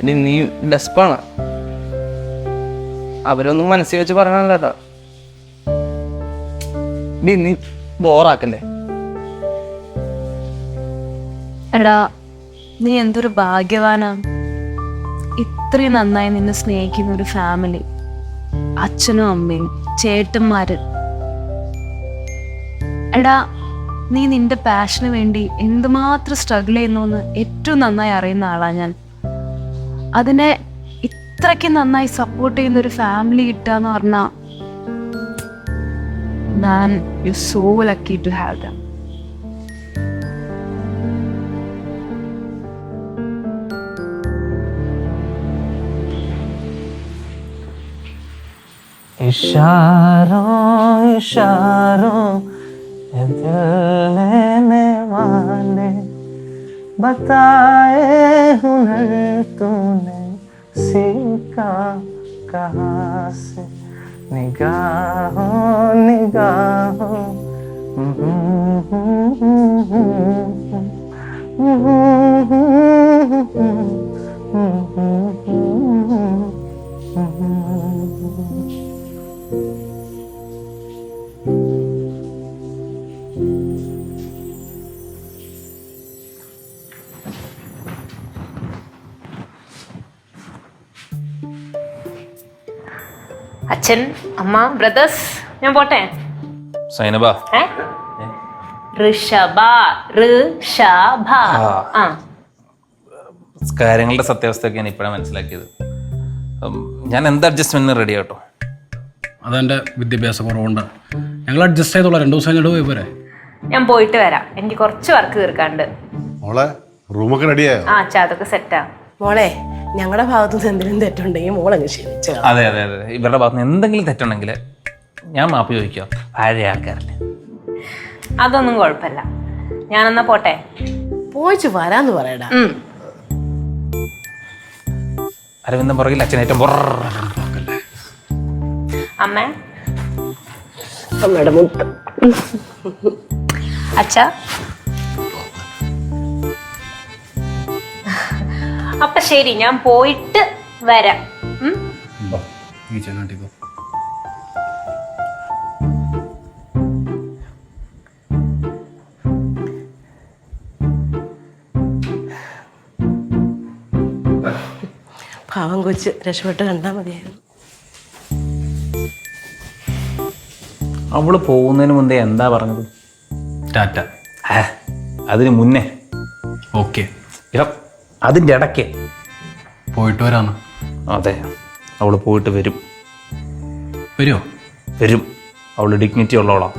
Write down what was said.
എടി നീ ഡെസ്പാണ്. അവരൊന്നും മനസ്സിൽ വെച്ച് പറയണല്ലോ കേട്ടോ. നീ ബോറാക്കല്ലേ എടാ നീ എന്തൊരു ഭാഗ്യവാനാ. ഇത്രയും നന്നായി നിന്നെ സ്നേഹിക്കുന്ന ഒരു ഫാമിലി അച്ഛനും അമ്മയും ചേട്ടന്മാര്. എടാ നീ നിന്റെ പാഷന് വേണ്ടി എന്തുമാത്രം സ്ട്രഗിൾ ചെയ്യുന്നു എന്ന് ഏറ്റവും നന്നായി അറിയുന്ന ആളാ ഞാൻ. അതിനെ ഇത്രയ്ക്ക് നന്നായി സപ്പോർട്ട് ചെയ്യുന്ന ഒരു ഫാമിലി കിട്ടുക എന്ന് പറഞ്ഞാൽ ഞാൻ you so lucky to have them इशारों इशारों ये दिल लेने वाले बताए हुनर तूने सीखा कहाँ से? निगाहों निगाहों। അച്ഛൻ അമ്മ ബ്രദേഴ്സ് ഞാൻ പോട്ടെ? സൈനബ. ഏ? ഋഷഭ ഋഷഭ. ആ. കാര്യങ്ങളുടെ സത്യാവസ്ഥയൊക്കെ ഞാൻ ഇപ്പോഴാണ് മനസ്സിലാക്കിയത്. ഞാൻ എന്ത് അഡ്ജസ്റ്റ്മെന്റിന് റെഡി ആട്ടോ? അതെന്റെ വിദ്യാഭ്യാസ കുറവുണ്ട് ഞങ്ങൾ അഡ്ജസ്റ്റ് ചെയ്തോളാം രണ്ടു ദിവസം കഴിഞ്ഞിട്ട് പോയി പോരെ? ഞാൻ പോയിട്ട് വരാം. എനിക്ക് കുറച്ച് വർക്ക് തീർക്കാണ്ട് മോളെ റൂമൊക്കെ റെഡിയായോ ആ അച്ഛാ അതൊക്കെ സെറ്റാ മോളെ ഞങ്ങളുടെ ഭാഗത്തു നിന്ന് എന്തെങ്കിലും തെറ്റുണ്ടെങ്കിൽ മോൾ മോളങ്ങ് ക്ഷമിച്ചു. അതെ അതെ അതെ. ഇവരുടെ ഭാഗത്ത് നിന്ന് എന്തെങ്കിലും തെറ്റുണ്ടെങ്കിൽ ഞാൻ മാപ്പ് ചോദിക്കുക പഴയ ആൾക്കാരല്ലേ. അതൊന്നും കുഴപ്പമില്ല. ഞാനെന്നാ പോട്ടെ? പോയിച്ചു വരാന്ന് പറയടാ. അരവിന്ദൻ പുറകിൽ അച്ഛനേറ്റം അമ്മ? അമ്മയുടെ മുട്ട് അച്ഛാ? അപ്പൊ ശരി ഞാൻ പോയിട്ട് വരാം. പാവം കൊച്ച് രക്ഷപ്പെട്ട് കണ്ടാൽ മതിയായിരുന്നു. അവൾ പോകുന്നതിന് മുന്നേ എന്താ പറഞ്ഞത്? ടാറ്റ. അതിന് മുന്നേ. ഓക്കെ. ഇട അതിന്റെ ഇടയ്ക്ക്. പോയിട്ട് വരാന്ന്. അതെ അവൾ പോയിട്ട് വരും. വരുമോ വരും. അവൾ ഡിഗ്നിറ്റി ഉള്ളവളാ.